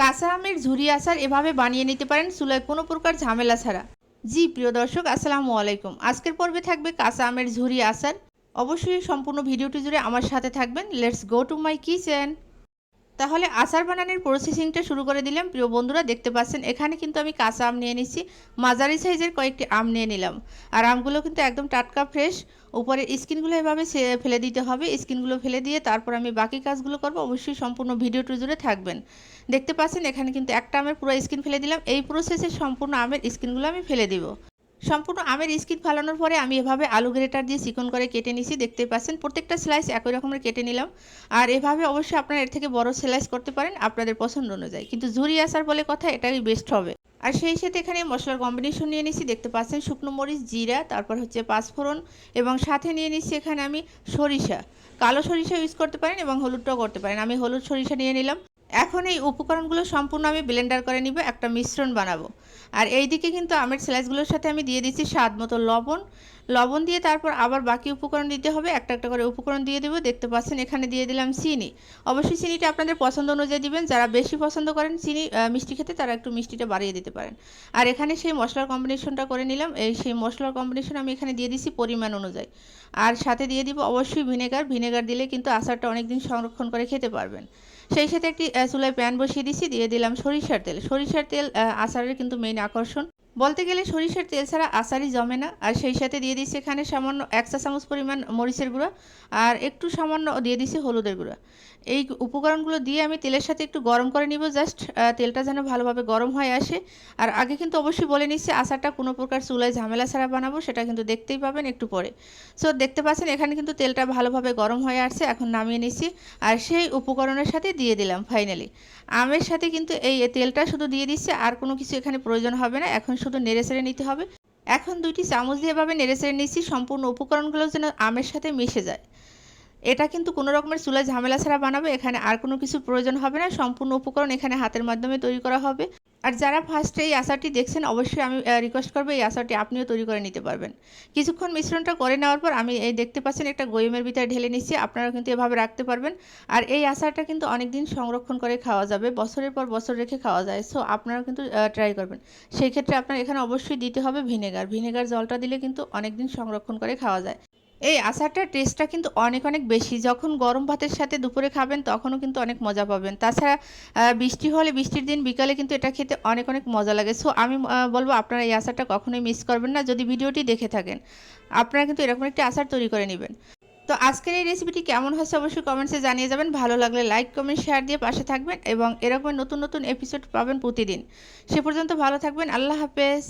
কাঁচা আমের ঝুরি আচার এভাবে বানিয়ে নিতে পারেন চুলায় কোনো প্রকার ঝামেলা ছাড়া। জি, প্রিয় দর্শক, আসসালামু আলাইকুম। আজকের পর্বে থাকবে কাঁচা আমের ঝুরি আচার। অবশ্যই সম্পূর্ণ ভিডিওটি জুড়ে আমার সাথে থাকবেন। Let's go to my kitchen তাহলে আচার বানানোর প্রসেসিংটা শুরু করে দিলাম। প্রিয় বন্ধুরা, দেখতে পাচ্ছেন, এখানে কিন্তু আমি কাঁচা আম নিয়ে নিচ্ছি। মাঝারি সাইজের কয়েকটি আম নিয়ে নিলাম। আর আমগুলো কিন্তু একদম টাটকা ফ্রেশ উপরে স্কিনগুলো এভাবে ফেলে দিতে হবে। স্কিনগুলো ফেলে দিয়ে তারপর আমি বাকি কাজগুলো করব। অবশ্যই সম্পূর্ণ ভিডিওটি জুড়ে থাকবেন। দেখতে পাচ্ছেন, এখানে কিন্তু একটা আমের পুরো স্কিন ফেলে দিলাম। এই প্রসেসে সম্পূর্ণ আমের স্কিনগুলো আমি ফেলে দিব। সম্পূর্ণ আমের স্কিন ফালানোর পরে আমি এভাবে আলু গ্রেটার দিয়ে চিকন করে কেটে নিছি। দেখতে পাচ্ছেন, প্রত্যেকটা স্লাইস একই রকমের কেটে নিলাম। আর এভাবে অবশ্যই আপনারা এর থেকে বড় স্লাইস করতে পারেন আপনাদের পছন্দ অনুযায়ী। কিন্তু ঝুরি আসার বলে কথা এটাই বেস্ট হবে। আর সেই সাথে এখানে মশলার কম্বিনেশন নিয়ে নিচ্ছি দেখতে পাচ্ছেন শুকনো মরিচ, জিরা, তারপর হচ্ছে পাঁচফোড়ন এবং সাথে নিয়ে নিচ্ছি এখানে আমি সরিষা। কালো সরিষা ইউজ করতে পারেন এবং হলুদটাও করতে পারেন। আমি হলুদ সরিষা নিয়ে নিলাম। এখন এই উপকরণগুলো সম্পূর্ণ আমি ব্লেন্ডার করে নিব, একটা মিশ্রণ বানাবো। আর এই দিকে কিন্তু আমের স্লাইসগুলোর সাথে আমি দিয়ে দিচ্ছি স্বাদ মতো লবণ। লবণ দিয়ে তারপর আবার বাকি উপকরণ দিতে হবে, একটা একটা করে উপকরণ দিয়ে দেবো। দেখতে পাচ্ছেন এখানে দিয়ে দিলাম চিনি। অবশ্যই চিনিটা আপনাদের পছন্দ অনুযায়ী দিবেন, যারা বেশি পছন্দ করেন চিনি মিষ্টি খেতে, তারা একটু মিষ্টিটা বাড়িয়ে দিতে পারেন। আর এখানে সেই মশলার কম্বিনেশনটা করে নিলাম, এই সেই মশলার কম্বিনেশন আমি এখানে দিয়ে দিচ্ছি পরিমাণ অনুযায়ী। আর সাথে দিয়ে দিব অবশ্যই ভিনেগার ভিনেগার দিলে কিন্তু আচারটা অনেক দিন সংরক্ষণ করে খেতে পারবেন। সেই সাথে একটি চুলায় প্যান বসিয়ে দিচ্ছি দিয়ে দিলাম সরিষার তেল। সরিষার তেল আচারের কিন্তু মেইন আকর্ষণ। বলতে গেলে সরিষার তেল ছাড়া আচারই জমে না। আর সেই সাথে দিয়ে দিচ্ছি এখানে সামান্য এক চা চামচ পরিমাণ মরিচের গুঁড়া আর একটু সামান্য দিয়ে দিচ্ছি হলুদের গুঁড়া। এই উপকরণগুলো দিয়ে আমি তেলের সাথে একটু গরম করে নিব জাস্ট তেলটা যেন ভালোভাবে গরম হয়ে আসে। আর আগে কিন্তু অবশ্যই বলে নিচ্ছি আচারটা কোনো প্রকার চুলায় ঝামেলা ছাড়া বানাবো, সেটা কিন্তু দেখতেই পাবেন একটু পরে। সো দেখতে পাচ্ছেন এখানে কিন্তু তেলটা ভালোভাবে গরম হয়ে আসছে, এখন নামিয়ে নিচ্ছি। আর সেই উপকরণের সাথে দিয়ে দিলাম ফাইনালি আমের সাথে কিন্তু এই তেলটা শুধু দিয়ে দিচ্ছে, আর কোনো কিছু এখানে প্রয়োজন হবে না। এখন শুধু নেড়ে সেড়ে নিতে হবে। এখন দুইটি চামচ দিয়ে এভাবে নেড়ে সেড়ে নিচ্ছি। সম্পূর্ণ উপকরণগুলো যেন আমের সাথে মিশে যায়। এটা কিন্তু কোনো রকমের চুলায় ঝামেলা ছাড়া বানাবে, এখানে আর কোনো কিছু প্রয়োজন হবে না, সম্পূর্ণ উপকরণ এখানে হাতের মাধ্যমে তৈরি করা হবে। আর যারা ফার্স্টে এই আচারটি দেখছেন, অবশ্যই আমি রিকোয়েস্ট করব এই আচারটি আপনিও তৈরি করে নিতে পারবেন। কিছুক্ষণ মিশ্রণটা করে নেওয়ার পর আমি এই দেখতে পাচ্ছেন একটা গইমের ভিতরে ঢেলে নিচ্ছি আপনারা কিন্তু এভাবে রাখতে পারবেন। আর এই আচারটা কিন্তু অনেক দিন সংরক্ষণ করে খাওয়া যাবে, বছরের পর বছর রেখে খাওয়া যায় সো আপনারা কিন্তু ট্রাই করবেন। সেই ক্ষেত্রে আপনার এখানে অবশ্যই দিতে হবে ভিনেগার। ভিনেগার জলটা দিলে কিন্তু অনেক দিন সংরক্ষণ করে খাওয়া যায়। এই আচারটার টেস্টটা কিন্তু অনেক অনেক বেশি। যখন গরম ভাতের সাথে দুপুরে খাবেন, তখনও কিন্তু অনেক মজা পাবেন। তাছাড়া বৃষ্টি হলে, বৃষ্টির দিন বিকালে কিন্তু এটা খেতে অনেক অনেক মজা লাগে। সো আমি বলব আপনারা এই আচারটা কখনোই মিস করবেন না। যদি ভিডিওটি দেখে থাকেন, আপনারা কিন্তু এরকম একটি আচার তৈরি করে নেবেন। তো আজকের এই রেসিপিটি কেমন হয়েছে অবশ্যই কমেন্টসে জানিয়ে যাবেন। ভালো লাগলে লাইক কমেন্ট শেয়ার দিয়ে পাশে থাকবেন এবং এরকম নতুন নতুন এপিসোড পাবেন প্রতিদিন। সে পর্যন্ত ভালো থাকবেন। আল্লাহ হাফেজ।